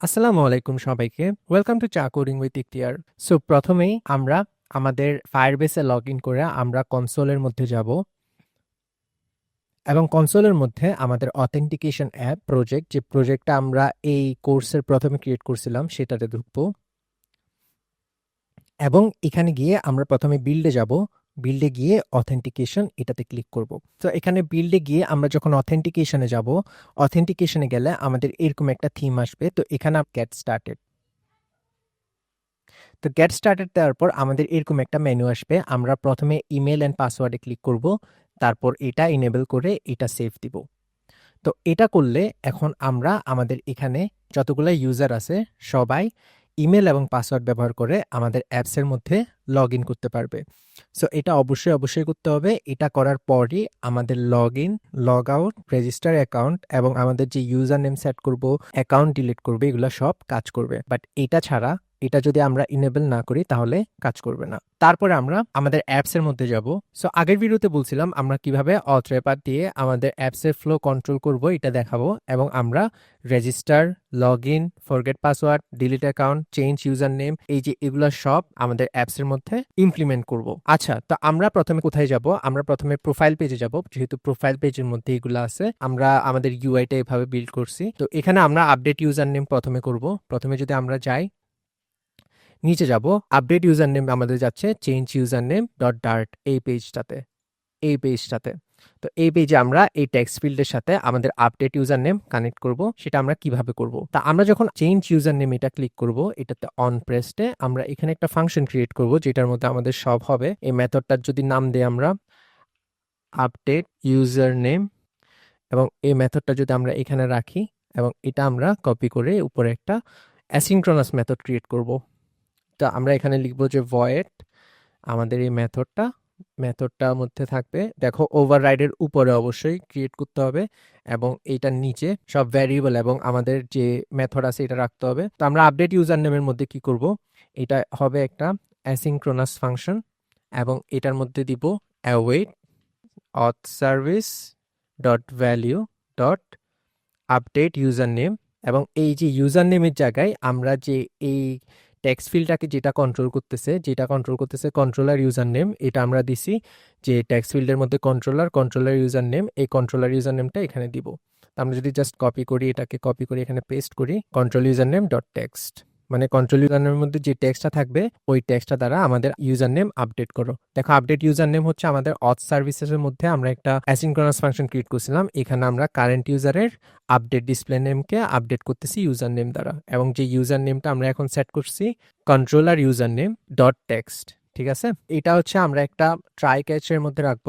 আসসালামু আলাইকুম সবাইকে। ওয়েলকাম টু চা কোডিং উইথ ইখতিয়ার সো প্রথমেই আমরা আমাদের ফায়ারবেসে লগ ইন করে আমরা কনসোলের মধ্যে যাব। এবং কনসোলের মধ্যে আমাদের অথেন্টিকেশন অ্যাপ প্রজেক্ট যে প্রজেক্টটা আমরা এই কোর্সের প্রথমে ক্রিয়েট করছিলাম, সেটাতে ঢুকবো। এবং এখানে গিয়ে আমরা প্রথমে বিল্ডে যাব। বিল্ডে গিয়ে অথেন্টিকেশন এটাতে ক্লিক করব। তো এখানে বিল্ডে গিয়ে আমরা যখন অথেন্টিকেশনে যাব অথেন্টিকেশনে গেলে আমাদের এরকম একটা থিম আসবে। তো, এখানে গেট স্টার্টেড তো গেট স্টার্টেড দেওয়ার পর আমাদের এরকম একটা মেনু আসবে। আমরা প্রথমে ইমেল অ্যান্ড পাসওয়ার্ডে ক্লিক করব, তারপর এটা ইনেবল করে এটা সেভ দিব। তো, এটা করলে এখন আমরা আমাদের এখানে যতগুলো ইউজার আছে, সবাই ইমেল এবং পাসওয়ার্ড ব্যবহার করে আমাদের অ্যাপসের মধ্যে লগ ইন করতে পারবে। সো এটা অবশ্যই অবশ্যই করতে হবে। এটা করার পরই আমাদের log in log out register account এবং আমাদের যে ইউজার নেম সেট করব অ্যাকাউন্ট ডিলিট করবে, এগুলো সব কাজ করবে। বাট এটা ছাড়া এটা যদি আমরা ইনেবল না করি তাহলে কাজ করবে না। তারপরে আমরা আমাদের অ্যাপস এর মধ্যে যাব। সো আগের ভিডিওতে বলছিলাম আমরা কীভাবে অথ্রেপার দিয়ে আমাদের অ্যাপস এর ফ্লো কন্ট্রোল করব, এটা দেখাবো এবং আমরা register log in forget password delete account change user name এই যে এগুলো সব আমাদের অ্যাপস এর মধ্যে ইমপ্লিমেন্ট করব। আচ্ছা তো আমরা প্রথমে কোথায় যাব? আমরা প্রথমে প্রোফাইল পেজে যাব। যেহেতু প্রোফাইল পেজের মধ্যে এগুলো আছে, আমরা আমাদের ইউআইটা এভাবে বিল্ড করছি। তো এখানে আমরা আপডেট ইউজার নেম প্রথমে করব। প্রথমে যদি আমরা যাই নিচে যাব। আপডেট ইউজার নেম আমাদের যাচ্ছে change user name dot dart এই পেজটাতে এই পেজটাতে তো এই পেজে আমরা এই টেক্সট ফিল্ডের সাথে আমাদের আপডেট ইউজার নেম কানেক্ট করব, সেটা আমরা কীভাবে করব? তা আমরা যখন চেঞ্জ ইউজার নেম এটা ক্লিক করব, এটাতে অন প্রেসটে আমরা এখানে একটা ফাংশন ক্রিয়েট করব, যেটার মধ্যে আমাদের সব হবে। এই মেথডটার যদি নাম দেই আমরা আপডেট ইউজার নেম এবং এই মেথডটা যদি আমরা এখানে রাখি এবং এটা আমরা কপি করে উপরে একটা অ্যাসিনক্রনাস মেথড ক্রিয়েট করব। তা আমরা এখানে লিখব যে ভয়েড আমাদের এই মেথডটা মেথডটার মধ্যে থাকবে, দেখো ওভাররাইডের উপরে অবশ্যই ক্রিয়েট করতে হবে এবং এইটার নিচে সব ভ্যারিয়েবল এবং আমাদের যে মেথড আছে এটা রাখতে হবে। তো আমরা আপডেট ইউজার নেমের মধ্যে কি করব? এটা হবে একটা অ্যাসিনক্রোনাস ফাংশন এবং এটার মধ্যে দিব await auth service dot value dot update user name এবং এই যে ইউজার নেমের জায়গায় আমরা যে এই টেক্সট ফিল্ডটাকে যেটা কন্ট্রোল করতেছে, যেটা কন্ট্রোল করতেছে কন্ট্রোলার ইউজার নেম এটা আমরা দিছি যে টেক্সট ফিল্ডের মধ্যে কন্ট্রোলার কন্ট্রোলার ইউজার নেম এই কন্ট্রোলার ইউজার নেমটা এখানে দিব। আমরা যদি জাস্ট কপি করি, এটাকে কপি করে এখানে পেস্ট করি control user name dot text মানে কন্ট্রোল ইউজার নেমের মধ্যে যে টেক্সটটা থাকবে, ওই টেক্সটটা দ্বারা আমাদের ইউজার নেম আপডেট করো। দেখো আপডেট ইউজার নেম হচ্ছে আমাদের অথ সার্ভিসেসের মধ্যে আমরা একটা অ্যাসিনক্রনাস ফাংশন ক্রিয়েট করছিলাম। এখানে আমরা কারেন্ট ইউজারের আপডেট ডিসপ্লে নেমকে আপডেট করতেছি ইউজার নেম দ্বারা। এবং যে ইউজার নেমটা আমরা এখন সেট করছি controller user name dot text ঠিক আছে? এটা হচ্ছে আমরা একটা ট্রাই ক্যাচের মধ্যে রাখব।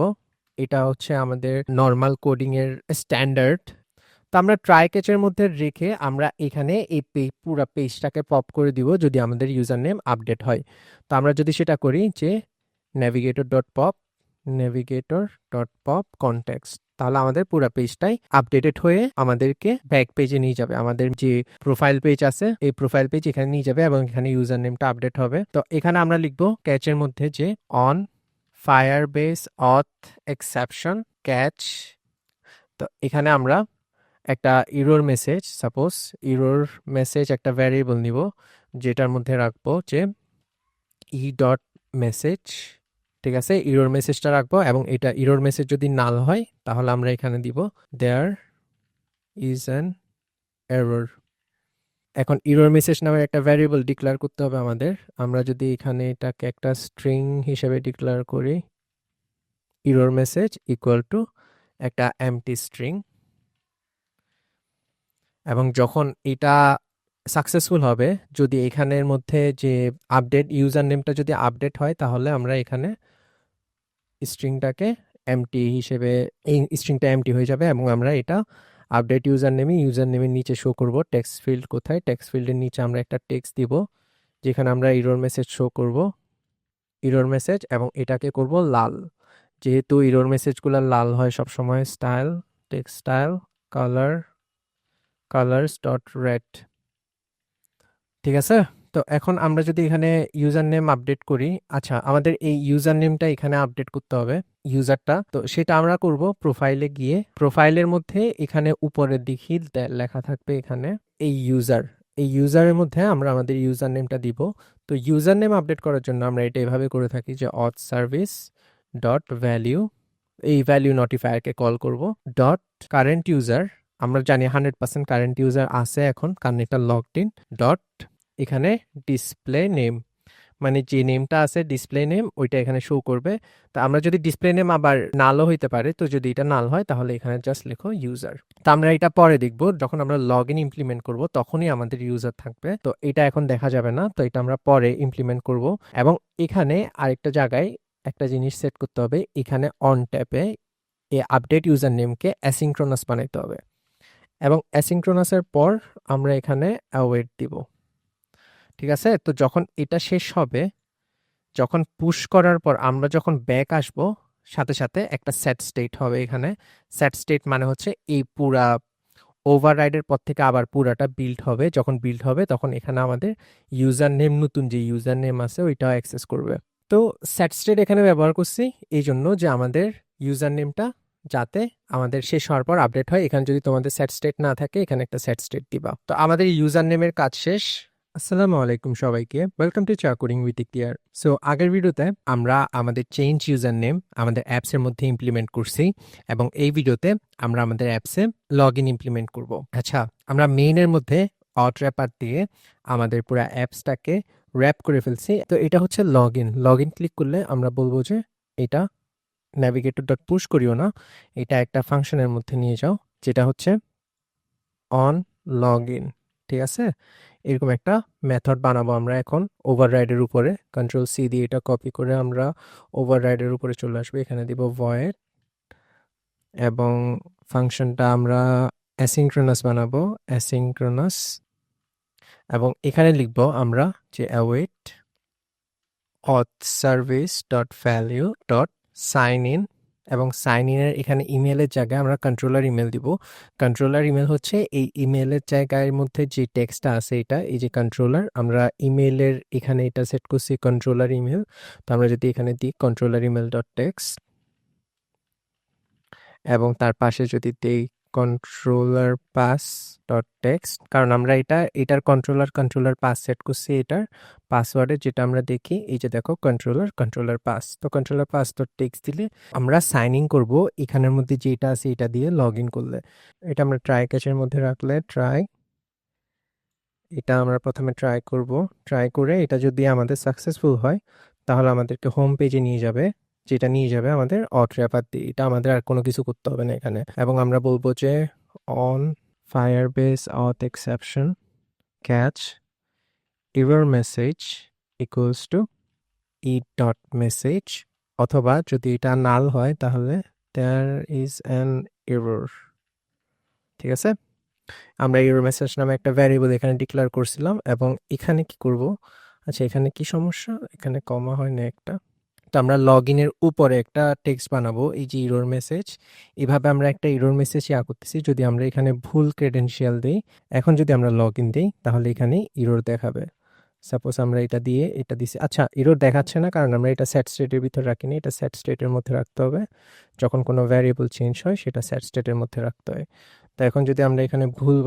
এটা হচ্ছে আমাদের নর্মাল কোডিং এর স্ট্যান্ডার্ড তো আমরা ট্রাই ক্যাচের মধ্যে রেখে আমরা এখানে এই পুরো পেজটাকে পপ করে দিব যদি আমাদের ইউজার নেম আপডেট হয়। তো আমরা যদি সেটা করি যে navigator dot pop navigator dot pop context তাহলে আমাদের পুরো পেজটাই আপডেটেড হয়ে আমাদেরকে ব্যাক পেজে নিয়ে যাবে। আমাদের যে প্রোফাইল পেজ আছে, এই প্রোফাইল পেজ এখানে নিয়ে যাবে এবং এখানে ইউজার নেমটা আপডেট হবে। তো এখানে আমরা লিখব ক্যাচের মধ্যে যে on Firebase auth exception catch তো এখানে আমরা একটা error message suppose error message একটা ভ্যারিয়েবল নিব, যেটার মধ্যে রাখব যে ই ডট মেসেজ ঠিক আছে? ইরোর মেসেজটা রাখব এবং এটা ইরোর মেসেজ যদি নাল হয়, তাহলে আমরা এখানে দিব দেয়ার ইজ অ্যান এরর এখন ইরোর মেসেজ নামে একটা ভ্যারিয়েবল ডিক্লেয়ার করতে হবে আমাদের। আমরা যদি এখানে এটাকে একটা স্ট্রিং হিসেবে ডিক্লেয়ার করি ইরোর মেসেজ ইকুয়াল টু একটা এমটি স্ট্রিং এবং যখন এটা সাকসেসফুল হবে, যদি এখানের মধ্যে যে আপডেট ইউজার নেমটা যদি আপডেট হয়, তাহলে আমরা এখানে স্ট্রিংটাকে এমটি হিসেবে, এই স্ট্রিংটা এমটি হয়ে যাবে এবং আমরা এটা আপডেট ইউজার নেমে ইউজার নেমের নিচে শো করব টেক্সট ফিল্ড কোথায়? টেক্সট ফিল্ডের নিচে আমরা একটা টেক্সট দিব, যেখানে আমরা ইরোর মেসেজ শো করব ইরোর মেসেজ এবং এটাকে করব লাল। যেহেতু ইরোর মেসেজগুলো লাল হয় সব সময় style text style colour colours dot red ঠিক আছে? তো এখন আমরা যদি এখানে ইউজার নেম আপডেট করি আচ্ছা আমাদের এই ইউজার নেমটা এখানে আপডেট করতে হবে ইউজারটা তো সেটা আমরা করব প্রোফাইলে গিয়ে। প্রোফাইলের মধ্যে এখানে উপরের দিকে লেখা থাকবে এখানে, এই ইউজার এই ইউজারের মধ্যে আমরা আমাদের ইউজার নেমটা দিব। তো ইউজার নেম আপডেট করার জন্য আমরা এটা এভাবে করে থাকি যে অথ সার্ভিস ডট ভ্যালিউ এই ভ্যালিউ নোটিফায়ারকে কল করব। ডট কারেন্ট ইউজার আমরা জানি হান্ড্রেড পার্সেন্ট কারেন্ট ইউজার আছে এখন এটা লগড ইন ডট এখানে ডিসপ্লে নেম মানে যে নেমটা আছে ডিসপ্লে নেম ওইটা এখানে শো করবে। তো আমরা যদি ডিসপ্লে নেম আবার নালও হইতে পারে, তো যদি এটা নাল হয়, তাহলে এখানে জাস্ট লেখো ইউজার তো আমরা এটা পরে দেখব, যখন আমরা লগ ইন ইমপ্লিমেন্ট করব, তখনই আমাদের ইউজার থাকবে। তো এটা এখন দেখা যাবে না, তো এটা আমরা পরে ইমপ্লিমেন্ট করব। এবং এখানে আরেকটা জায়গায় একটা জিনিস সেট করতে হবে, এখানে অন ট্যাপে এই আপডেট ইউজার নেমকে অ্যাসিংক্রোনাস বানাইতে হবে। এবং অ্যাসিংক্রোনাসের পর আমরা এখানে অ্যাওয়েট দিব। ঠিক আছে? তো যখন এটা শেষ হবে, যখন পুশ করার পর আমরা যখন ব্যাক আসব, সাথে সাথে একটা স্যাট স্টেট হবে এখানে। স্যাট স্টেট মানে হচ্ছে এই পুরা ওভাররাইডের পর থেকে আবার পুরাটা বিল্ড হবে। যখন বিল্ড হবে, তখন এখানে আমাদের ইউজার নেম নতুন যে ইউজার নেম আছে ওইটাও অ্যাক্সেস করবে। তো স্যাট স্টেট এখানে ব্যবহার করছি এই জন্য যে আমাদের ইউজার নেমটা যাতে আমাদের শেষ হওয়ার পর আপডেট হয়। এখানে যদি তোমাদের স্যাট স্টেট না থাকে, এখানে একটা স্যাট স্টেট দিবা। তো আমাদের ইউজার নেমের কাজ শেষ। আসসালামু আলাইকুম সবাইকে। ওয়েলকাম টু চাকুরিং উইথ ইকটিয়ার সো আগের ভিডিওতে আমরা আমাদের চেঞ্জ ইউজার নেম আমাদের অ্যাপসের মধ্যে ইমপ্লিমেন্ট করছি এবং এই ভিডিওতে আমরা আমাদের অ্যাপসে লগ ইন ইমপ্লিমেন্ট করব। আচ্ছা আমরা মেইনের মধ্যে অট র্যাপার দিয়ে আমাদের পুরো অ্যাপসটাকে র্যাপ করে ফেলছি। তো এটা হচ্ছে log in log in click করলে আমরা বলব যে এটা ন্যাভিগেটর ডট পুশ করিও না, এটা একটা ফাংশনের মধ্যে নিয়ে যাও, যেটা হচ্ছে অন লগ ইন ঠিক আছে? এরকম একটা মেথড বানাবো আমরা এখন ওভাররাইডের উপরে কন্ট্রোল সি দিয়ে এটা কপি করে আমরা ওভাররাইডের উপরে চলে আসব, এখানে দিব ভয়েড এবং ফাংশনটা আমরা অ্যাসিংক্রোনাস বানাবো অ্যাসিংক্রোনাস এবং এখানে লিখব আমরা যে await auth service dot value dot sign in এবং সাইন ইনের এখানে ইমেলের জায়গায় আমরা কন্ট্রোলার ইমেল দিব। কন্ট্রোলার ইমেল হচ্ছে এই ইমেলের জায়গার মধ্যে যে টেক্সটটা আছে এটা, এই যে কন্ট্রোলার আমরা ইমেলের এখানে এটা সেট করছি কন্ট্রোলার ইমেল তো আমরা যদি এখানে দিই কন্ট্রোলার ইমেল ডট টেক্সট এবং তার পাশে যদি দিই কন্ট্রোলার পাস ডট টেক্সট কারণ আমরা এটা, এটার কন্ট্রোলার কন্ট্রোলার পাস সেট করছি এটার পাসওয়ার্ডে যেটা আমরা দেখি, এই যে দেখো কন্ট্রোলার কন্ট্রোলার পাস তো কন্ট্রোলার পাস ডট টেক্সট দিলে আমরা সাইন ইন করব এখানের মধ্যে যেটা আছে এটা দিয়ে লগ ইন করলে। এটা আমরা ট্রাই ক্যাশের মধ্যে রাখলে ট্রাই এটা আমরা প্রথমে ট্রাই করব। ট্রাই করে এটা যদি আমাদের সাকসেসফুল হয়, তাহলে আমাদেরকে হোম পেজে নিয়ে যাবে। যেটা নিয়ে যাবে আমাদের অট দিয়ে এটা আমাদের আর কোনো কিছু করতে হবে না এখানে। এবং আমরা বলব যে on Firebase auth exception catch error message equals to e dot message অথবা যদি এটা নাল হয় তাহলে দেয়ার ইজ অ্যান এরর ঠিক আছে? আমরা এরর মেসেজ নামে একটা ভ্যারিয়েবল এখানে ডিক্লেয়ার করছিলাম এবং এখানে কি করব? আচ্ছা এখানে কি সমস্যা? এখানে কমা হয় না একটা। তো আমরা লগ ইনের উপরে একটা টেক্সট বানাবো, এই যে ইরোর মেসেজ এভাবে আমরা একটা ইরোর মেসেজ ইয়া করতেছি, যদি আমরা এখানে ভুল ক্রেডেন্সিয়াল দিই, এখন যদি আমরা লগ ইন দিই, তাহলে এখানে ইরোর দেখাবে। সাপোজ আমরা এটা দিয়ে এটা দিছি। আচ্ছা ইরোর দেখাচ্ছে না, কারণ আমরা এটা সেট স্টেটের ভিতর রাখিনি, এটা সেট স্টেটের মধ্যে রাখতে হবে। যখন কোনো ভ্যারিয়েবল চেঞ্জ হয়, সেটা সেট স্টেটের মধ্যে রাখতে হয়। তো এখন যদি আমরা এখানে ভুল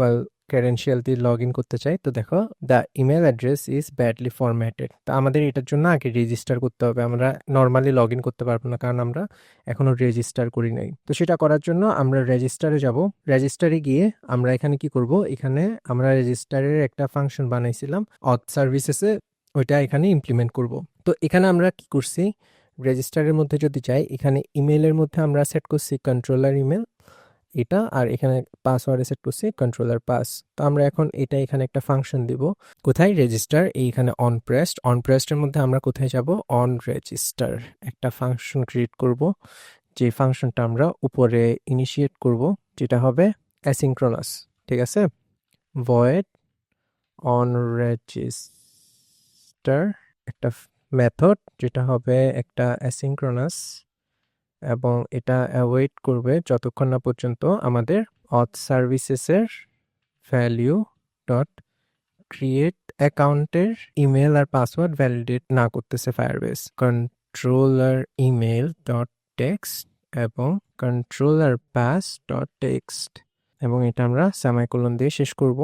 ক্রেডেন্সিয়াল দিয়ে লগ ইন করতে চাই, তো দেখো the email address is badly formatted তো আমাদের এটার জন্য আগে রেজিস্টার করতে হবে। আমরা নর্মালি লগ ইন করতে পারব না, কারণ আমরা এখনও রেজিস্টার করি নাই। তো সেটা করার জন্য আমরা রেজিস্টারে যাব। রেজিস্টারে গিয়ে আমরা এখানে কি করব? এখানে আমরা রেজিস্টারের একটা ফাংশন বানাইছিলাম অথ সার্ভিসেসে ওইটা এখানে ইমপ্লিমেন্ট করব। তো এখানে আমরা কি করছি? রেজিস্টারের মধ্যে যদি যাই, এখানে ইমেলের মধ্যে আমরা সেট করছি কন্ট্রোলার ইমেল এটা আর এখানে পাসওয়ার্ডে সেট করছি কন্ট্রোলার পাস তো আমরা এখন এটা এখানে একটা ফাংশন দিব। কোথায় রেজিস্টার এইখানে অন প্রেসড অন প্রেসডের মধ্যে আমরা কোথায় যাব? অন রেজিস্টার একটা ফাংশন ক্রিয়েট করব। যে ফাংশনটা আমরা উপরে ইনিশিয়েট করব, যেটা হবে অ্যাসিংক্রোনাস ঠিক আছে? ভয়েড অন রেজিস্টার একটা মেথড যেটা হবে একটা অ্যাসিংক্রোনাস এবং এটা অ্যাওয়েট করবে যতক্ষণ না পর্যন্ত আমাদের অথ সার্ভিসেসের ভ্যালিউ ডট ক্রিয়েট অ্যাকাউন্টের ইমেল আর পাসওয়ার্ড ভ্যালিডেট না করতেছে Firebase controller email dot text এবং কন্ট্রোলার পাস ডট টেক্সট এবং এটা আমরা সেমাইকোলন দিয়ে শেষ করব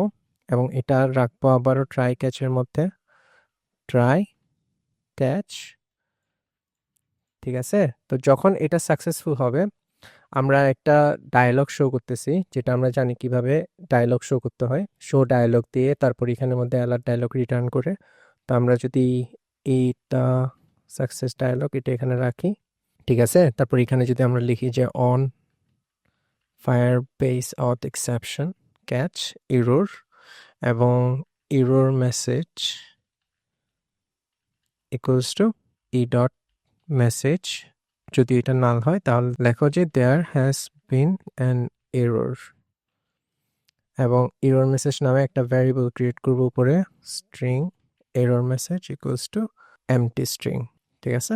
এবং এটা রাখব আবারও ট্রাই ক্যাচের মধ্যে। ট্রাই ক্যাচ ঠিক আছে? তো যখন এটা সাকসেসফুল হবে, আমরা একটা ডায়লগ শো করতেছি, যেটা আমরা জানি কীভাবে ডায়লগ শো করতে হয়। শো ডায়লগ দিয়ে তারপর এখানের মধ্যে অ্যালার্ট ডায়লগ রিটার্ন করে। তো আমরা যদি এইটা সাকসেস ডায়লগ এটা এখানে রাখি, ঠিক আছে? তারপর এখানে যদি আমরা লিখি যে on Firebase auth exception catch error এবং error message equals to e dot message যদি এটা নাল হয়, তাহলে লেখো যে there has been an error এবং এরর মেসেজ নামে একটা ভ্যারিয়েবল ক্রিয়েট করব উপরে string error message equals to empty string ঠিক আছে?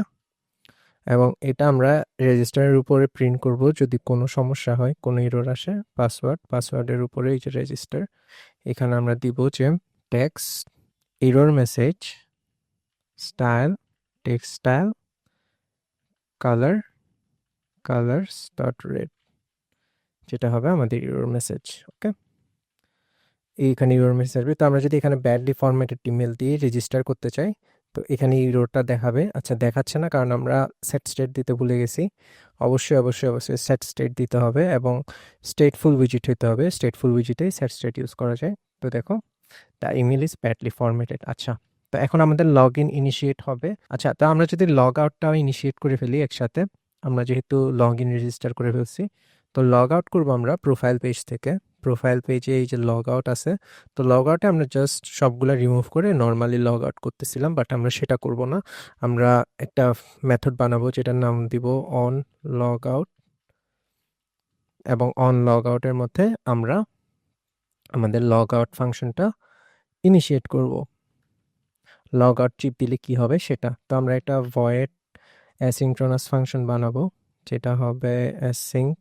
এবং এটা আমরা রেজিস্টারের উপরে প্রিন্ট করব, যদি কোনো সমস্যা হয়, কোনো এরর আসে পাসওয়ার্ড পাসওয়ার্ডের উপরে এই যে রেজিস্টার এখানে আমরা দিব যে text error message style text style colour colours dot red যেটা হবে আমাদের ইউর মেসেজ ওকে এইখানে ইউর মেসেজ আসবে। তো আমরা যদি এখানে ব্যাডলি ফরম্যাটেড ইমেল দিয়ে রেজিস্টার করতে চাই, তো এখানে ইউরোটা দেখাবে। আচ্ছা দেখাচ্ছে না কারণ আমরা সেট স্টেট দিতে ভুলে গেছি। অবশ্যই অবশ্যই অবশ্যই সেট স্টেট দিতে হবে এবং স্টেটফুল উইজিট হইতে হবে। স্টেটফুল উইজিটেই সেট স্টেট ইউজ করা যায়। তো দেখো the email is badly formatted আচ্ছা তো এখন আমাদের লগ ইন ইনিশিয়েট হবে। আচ্ছা তো আমরা যদি লগ আউটটাও ইনিশিয়েট করে ফেলি একসাথে, আমরা যেহেতু লগ ইন রেজিস্টার করে ফেলছি, তো লগ আউট করব আমরা প্রোফাইল পেজ থেকে। প্রোফাইল পেজে এই যে লগ আউট আছে, তো লগ আউটে আমরা জাস্ট সবগুলো রিমুভ করে নর্মালি লগ আউট করতেছিলাম বাট আমরা সেটা করব না। আমরা একটা মেথড বানাবো, যেটার নাম দিব অন লগ আউট এবং অন লগ আউটের মধ্যে আমরা আমাদের লগ আউট ফাংশনটা ইনিশিয়েট করব। লগ আউট চিপ দিলে কি হবে সেটা? তো আমরা একটা ভয়েড অ্যাসিংক্রোনাস ফাংশন বানাবো, যেটা হবে অ্যাসিঙ্ক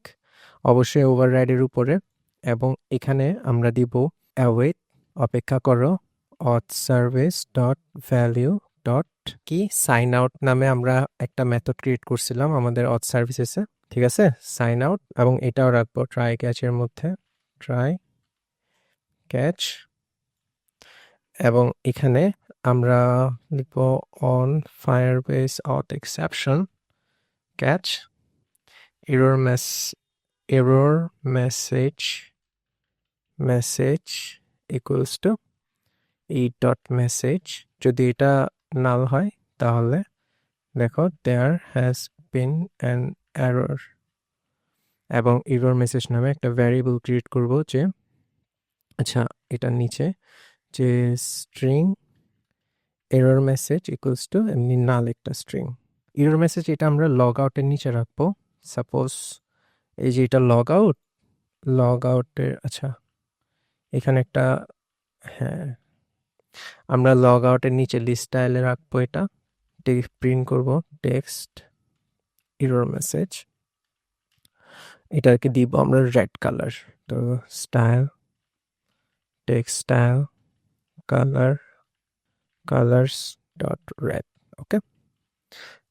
অবশ্যই ওভাররাইডের উপরে এবং এখানে আমরা দিব অ্যাওয়েট অপেক্ষা করো auth service dot value dot কি সাইন আউট নামে আমরা একটা মেথড ক্রিয়েট করছিলাম আমাদের অথ সার্ভিসেসে ঠিক আছে? সাইন আউট এবং এটাও রাখব ট্রাই ক্যাচের মধ্যে ট্রাই ক্যাচ এবং এখানে আমরা লিখব on Firebase auth exception catch error mess error message message equals to e dot message যদি এটা নাল হয়, তাহলে দেখো there has been an error এবং এরর মেসেজ নামে একটা ভ্যারিয়েবল ক্রিয়েট করব যে আচ্ছা এটার নিচে যে string error message equals to এমনি নাল একটা স্ট্রিং এরর মেসেজ এটা আমরা লগ আউটের নিচে রাখব। সাপোজ এই যে এটা লগ আউট লগ আউটের আচ্ছা এখানে একটা হ্যাঁ আমরা লগ আউটের নিচে লিস্ট স্টাইলে রাখব এটা। প্রিন্ট করব টেক্সট ইরোর মেসেজ এটাকে দিব আমরা রেড কালার তো style text style colour colours dot red okay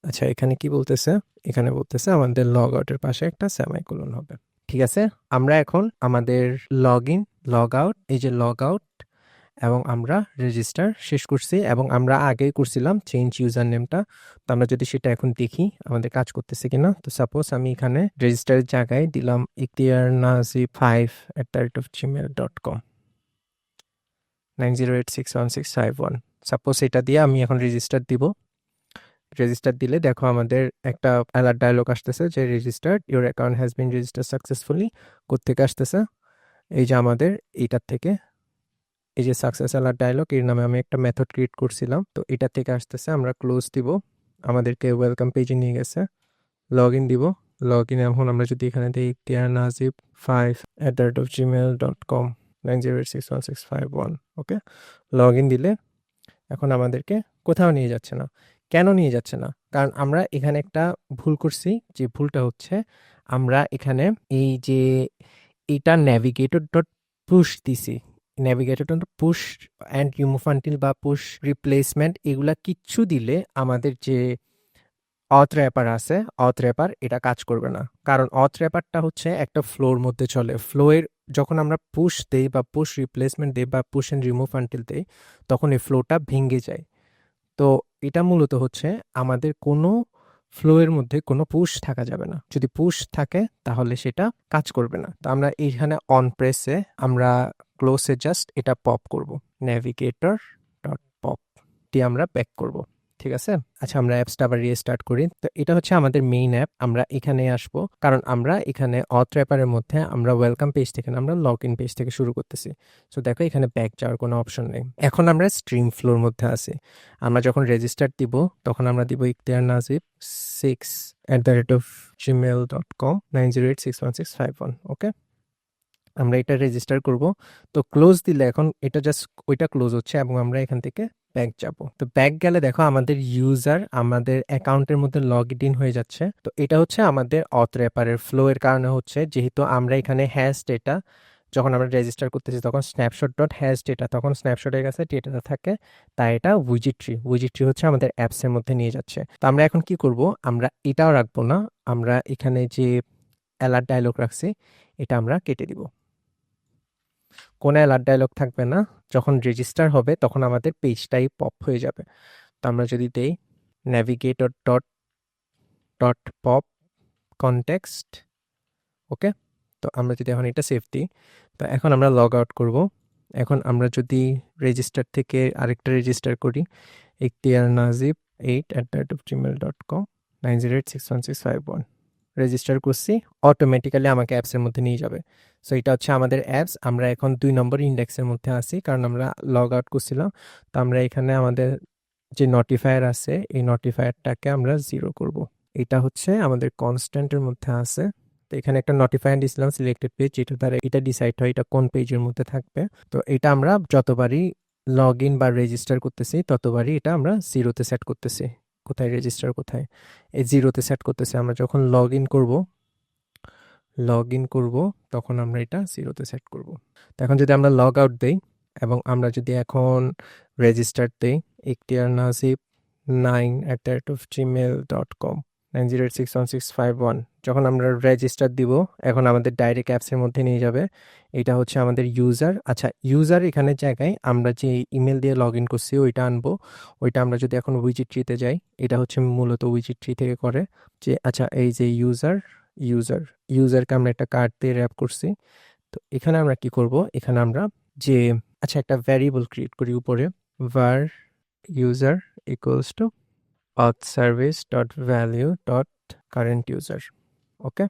আচ্ছা এখানে কি বলতেছে? এখানে বলতেছে আমাদের লগ আউটের পাশে একটা সেমাইকোলন হবে, ঠিক আছে? আমরা এখন আমাদের লগ ইন লগ আউট এই যে লগ আউট এবং আমরা রেজিস্টার শেষ করছি, এবং আমরা আগেই করছিলাম চেঞ্জ ইউজার নেমটা তো আমরা যদি সেটা এখন দেখি আমাদের কাজ করতেছে কিনা, তো সাপোজ আমি এখানে রেজিস্টারের জায়গায় দিলাম Ikhtiar Najib five at the rate of Gmail dot com nine zero eight six one six five one. Suppose এটা দিয়ে আমি এখন রেজিস্টার দিব। রেজিস্টার দিলে দেখো আমাদের একটা অ্যালার্ট ডায়লগ আসতেছে যে registered your account has been register successfully কোথেকে আসতেছে? এই যে আমাদের এইটার থেকে। এই যে সাকসেস অ্যালার্ট ডায়লগ এর নামে আমি একটা মেথড ক্রিয়েট করছিলাম। তো এটা থেকে আসতেছে, আমরা ক্লোজ দিব। আমাদেরকে ওয়েলকাম পেজে নিয়ে গেছে। লগ ইন দিব। লগ ইন এখন আমরা যদি এখানে দিই Ikhtiar Najib five at the rate of Gmail dot com nine zero eight six one six five one, okay? Log in দিলে এখন আমাদেরকে কোথাও নিয়ে যাচ্ছে না। কেন নিয়ে যাচ্ছে না? কারণ আমরা এখানে একটা ভুল করছি, যে ভুলটা হচ্ছে আমরা এখানে এই যে এটা ন্যাভিগেটর ডট পুশ দিছি। Navigator dot push and until বা পুশ রিপ্লেসমেন্ট এগুলা কিচ্ছু দিলে আমাদের যে অথ র্যাপার আছে অথ র্যাপার এটা কাজ করবে না। কারণ অথ র্যাপারটা হচ্ছে একটা ফ্লোর মধ্যে চলে। ফ্লোয়ের যখন আমরা পুশ দেই বা পুশ রিপ্লেসমেন্ট দেই বা পুশ অ্যান্ড রিমুভ আনটিল দেই, তখন এই ফ্লোটা ভেঙে যায়। তো এটা মূলত হচ্ছে আমাদের কোনো ফ্লোয়ের মধ্যে কোনো পুশ থাকা যাবে না। যদি পুশ থাকে, তাহলে সেটা কাজ করবে না। তো আমরা এইখানে অন প্রেসে আমরা ক্লোজে জাস্ট এটা পপ করব। নেভিগেটর ডট পপ দিয়ে আমরা ব্যাক করব। ঠিক আছে? আচ্ছা আমরা অ্যাপসটা আবার রিস্টার্ট করি। তো এটা হচ্ছে আমাদের মেইন অ্যাপ আমরা এখানে আসব। কারণ আমরা এখানে অথ র্যাপারের মধ্যে আমরা ওয়েলকাম পেজ থেকে আমরা লগ ইন পেজ থেকে শুরু করতেছি। সো দেখো, এখানে ব্যাক যাওয়ার কোনো অপশন নেই। এখন আমরা স্ট্রিম ফ্লোর মধ্যে আছি। আমরা যখন রেজিস্টার দিব, তখন আমরা দিব Ikhtiar Najib six at the rate of Gmail dot com nine zero eight six one six five one okay আমরা এটা রেজিস্টার করব। তো ক্লোজ দিলে এখন এটা জাস্ট ওইটা ক্লোজ হচ্ছে এবং আমরা এখান থেকে ব্যাক যাব। তো ব্যাক গেলে দেখো আমাদের ইউজার আমাদের অ্যাকাউন্টের মধ্যে লগ ইন হয়ে যাচ্ছে। তো এটা হচ্ছে আমাদের অথ র্যাপারের ফ্লো এর কারণে হচ্ছে, যেহেতু আমরা এখানে হ্যাশ ডেটা যখন আমরা রেজিস্টার করতেছি তখন স্ন্যাপশট ডট হ্যাশ ডেটা তখন স্ন্যাপশটের কাছে ডেটাটা থাকে তাই এটা উইজিট্রি উইজিট্রি হচ্ছে আমাদের অ্যাপসের মধ্যে নিয়ে যাচ্ছে। তো আমরা এখন কি করব? আমরা এটাও রাখব না, আমরা এখানে যে অ্যালার্ট ডায়লগ রাখছি, এটা আমরা কেটে দিব। কোনো অ্যালার্ট ডায়লগ থাকবে না, যখন রেজিস্টার হবে তখন আমাদের পেজটাই পপ হয়ে যাবে। তো আমরা যদি দেই navigator dot dot pop context okay তো আমরা যদি এখন এটা সেভ দিই, তো এখন আমরা লগ আউট করব। এখন আমরা যদি রেজিস্টার থেকে আরেকটা রেজিস্টার করি Ikhtiar Najib eight at the rate of Gmail dot com nine zero eight six one six five one register করছি অটোমেটিক্যালি আমাকে অ্যাপসের মধ্যে নিয়ে যাবে। সো এটা হচ্ছে আমাদের অ্যাপস আমরা এখন দুই নম্বর ইন্ডেক্সের মধ্যে আছি, কারণ আমরা লগ আউট করছিলাম। তো আমরা এখানে আমাদের যে নোটিফায়ার আছে, এই নোটিফায়ারটাকে আমরা জিরো করব। এটা হচ্ছে আমাদের কনস্ট্যান্টের মধ্যে আছে। তো এখানে একটা নোটিফায়ার দিয়েছিলাম সিলেক্টেড পেজ যেটা দ্বারা এটা ডিসাইড হয় এটা কোন পেজের মধ্যে থাকবে। তো এটা আমরা যতবারই লগ ইন বা রেজিস্টার করতেছি, ততবারই এটা আমরা জিরোতে সেট করতেছি। কোথায় রেজিস্টার কোথায়? এই জিরোতে সেট করতেছে, আমরা যখন লগ ইন করব লগ ইন করব, তখন আমরা এটা জিরোতে সেট করব। তো এখন যদি আমরা লগ আউট দিই, এবং আমরা যদি এখন রেজিস্টার দিই Ikhtiar Najib nine at the rate of Gmail dot com nine zero eight six one six five one. যখন আমরা রেজিস্টার দিব, এখন আমাদের ডাইরেক্ট অ্যাপসের মধ্যে নিয়ে যাবে। এটা হচ্ছে আমাদের ইউজার আচ্ছা ইউজার এখানে জায়গায় আমরা যে ইমেল দিয়ে লগ ইন করছি, ওইটা আনব। ওইটা আমরা যদি এখন উইজিট ট্রিতে যাই, এটা হচ্ছে মূলত উইজিট ট্রি থেকে করে যে আচ্ছা এই যে ইউজার ইউজার ইউজারকে আমরা একটা কার্ড দিয়ে র্যাপ করছি। তো এখানে আমরা কি করব? এখানে আমরা যে আচ্ছা একটা ভ্যারিয়েবল ক্রিয়েট করি উপরে, var user equals to user okay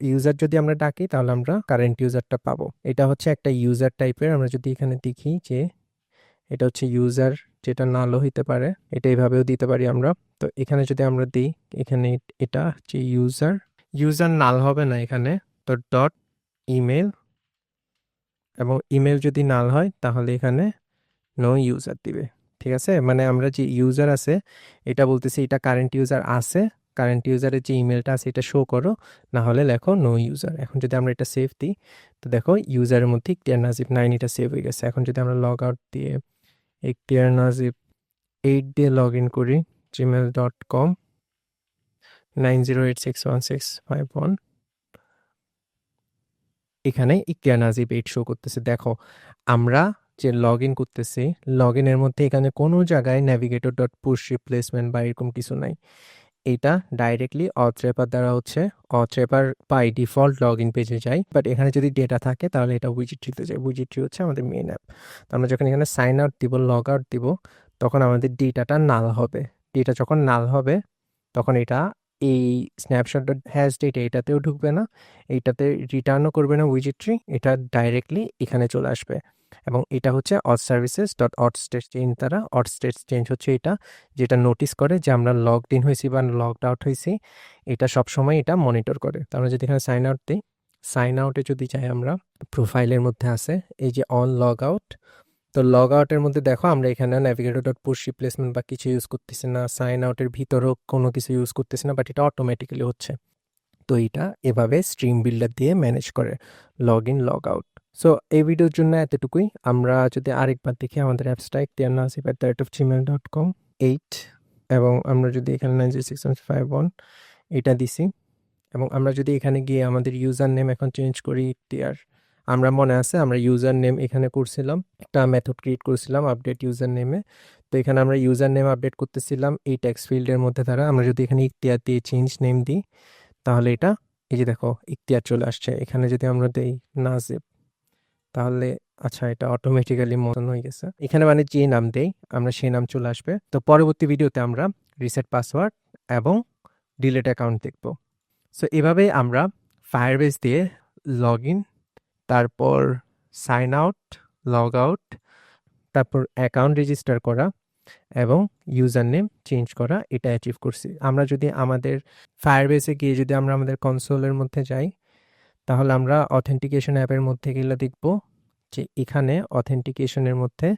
user যদি আমরা ডাকি, তাহলে আমরা কারেন্ট ইউজারটা পাবো। এটা হচ্ছে একটা ইউজার টাইপের আমরা যদি এখানে দেখি যে এটা হচ্ছে ইউজার যেটা নালও হইতে পারে, এটা এইভাবেও দিতে পারি আমরা। তো এখানে যদি আমরা দিই, এখানে এটা যে ইউজার ইউজার নাল হবে না এখানে, তো ডট ইমেল এবং ইমেল যদি নাল হয়, তাহলে এখানে নো ইউজার দিবে। ঠিক আছে? মানে আমরা যে ইউজার আছে, এটা বলতেছি এটা কারেন্ট ইউজার আছে কারেন্ট ইউজারের যে ইমেলটা আছে এটা শো করো, না হলে লেখো নো ইউজার এখন যদি আমরা এটা সেভ দিই, তো দেখো ইউজারের মধ্যে ইখতিয়ার নাজিব নাইন এটা সেভ হয়ে গেছে। এখন যদি আমরা লগ আউট দিয়ে ইখতিয়ার নাজিব এইট দিয়ে লগ ইন করি Gmail dot com nine zero eight six one six five one এখানে ইখতিয়ার নাজিব এইট শো করতেছে। দেখো, আমরা যে লগ ইন করতেছি লগ ইনের মধ্যে এখানে কোনো জায়গায় ন্যাভিগেটর ডট পুশ রিপ্লেসমেন্ট বা এরকম কিছু নাই। এটা ডাইরেক্টলি অথ্রেপার দ্বারা হচ্ছে auth wrapper by default log in পেজে যায়। বাট এখানে যদি ডেটা থাকে, তাহলে এটা উইজিট্রিতে যায়। উইজিট্রি হচ্ছে আমাদের মেন অ্যাপ তো আমরা যখন এখানে সাইন আউট দিব লগ আউট দিব, তখন আমাদের ডেটাটা নাল হবে। ডেটা যখন নাল হবে, তখন এটা এই স্ন্যাপশট হ্যাজ ডেটা এটাতেও ঢুকবে না। এইটাতে রিটার্নও করবে না উইজিট্রি এটা ডাইরেক্টলি এখানে চলে আসবে। এবং এটা হচ্ছে auth services dot auth state change দ্বারা অট স্টেট চেঞ্জ হচ্ছে এটা যেটা নোটিস করে যে আমরা লগড ইন হয়েছি বা লগড আউট হয়েছি, এটা সবসময় এটা মনিটর করে। আমরা যদি এখানে সাইন আউট দিই সাইন আউটে যদি যাই আমরা প্রোফাইলের মধ্যে আছে, এই যে অন লগ আউট তো লগ আউটের মধ্যে দেখো আমরা এখানে ন্যাভিগেটর ডট পুশ রিপ্লেসমেন্ট বা কিছু ইউজ করতেছি না সাইন আউটের ভিতরেও কোনো কিছু ইউজ করতেছি না বাট এটা অটোমেটিক্যালি হচ্ছে। তো এটা এভাবে স্ট্রিম বিল্ডার দিয়ে ম্যানেজ করে log in log out so এই ভিডিওর জন্য এতটুকুই। আমরা যদি আরেকবার দেখি আমাদের অ্যাপসটা Ikhtiar Nasif at the rate of Gmail dot com eight এবং আমরা যদি এখানে nine zero six five one এটা দিছি। এবং আমরা যদি এখানে গিয়ে আমাদের ইউজার নেম এখন চেঞ্জ করি ইখতিয়ার আমরা মনে আছে আমরা ইউজার নেম এখানে করছিলাম, একটা মেথড ক্রিয়েট করেছিলাম আপডেট ইউজার নেমে তো এখানে আমরা ইউজার নেম আপডেট করতেছিলাম, এই টেক্সট ফিল্ডের মধ্যে দ্বারা। আমরা যদি এখানে ইখতিয়ার দিয়ে চেঞ্জ নেম দিই, তাহলে এটা, এই যে দেখো ইখতিয়ার চলে আসছে। এখানে যদি আমরা দিই নাজিব তাহলে আচ্ছা এটা অটোমেটিক্যালি মতন হয়ে গেছে। এখানে মানে যে নাম দেই, আমরা সেই নাম চলে আসবে। তো পরবর্তী ভিডিওতে আমরা রিসেট পাসওয়ার্ড এবং ডিলেট অ্যাকাউন্ট দেখব। সো এভাবে আমরা ফায়ারবেস দিয়ে লগ ইন তারপর সাইন আউট লগ আউট তারপর অ্যাকাউন্ট রেজিস্টার করা এবং ইউজার নেম চেঞ্জ করা, এটা অ্যাচিভ করছি। আমরা যদি আমাদের ফায়ারবেসে গিয়ে যদি আমরা আমাদের কনসোলের মধ্যে যাই তাহলে আমরা অথেন্টিকেশন অ্যাপের মধ্যে গেলে দেখব যে এখানে অথেন্টিকেশনের মধ্যে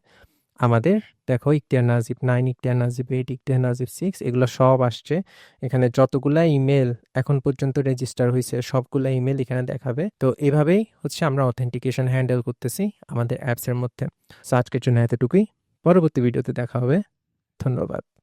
আমাদের দেখো Ikhtiar Najib nine Ikhtiar Najib eight Ikhtiar Najib six এগুলো সব আসছে। এখানে যতগুলা ইমেল এখন পর্যন্ত রেজিস্টার হয়েছে, সবগুলা ইমেল এখানে দেখাবে। তো এভাবেই হচ্ছে আমরা অথেন্টিকেশন হ্যান্ডেল করতেছি আমাদের অ্যাপসের মধ্যে। সো আজকের জন্য এতটুকুই। পরবর্তী ভিডিওতে দেখা হবে। ধন্যবাদ।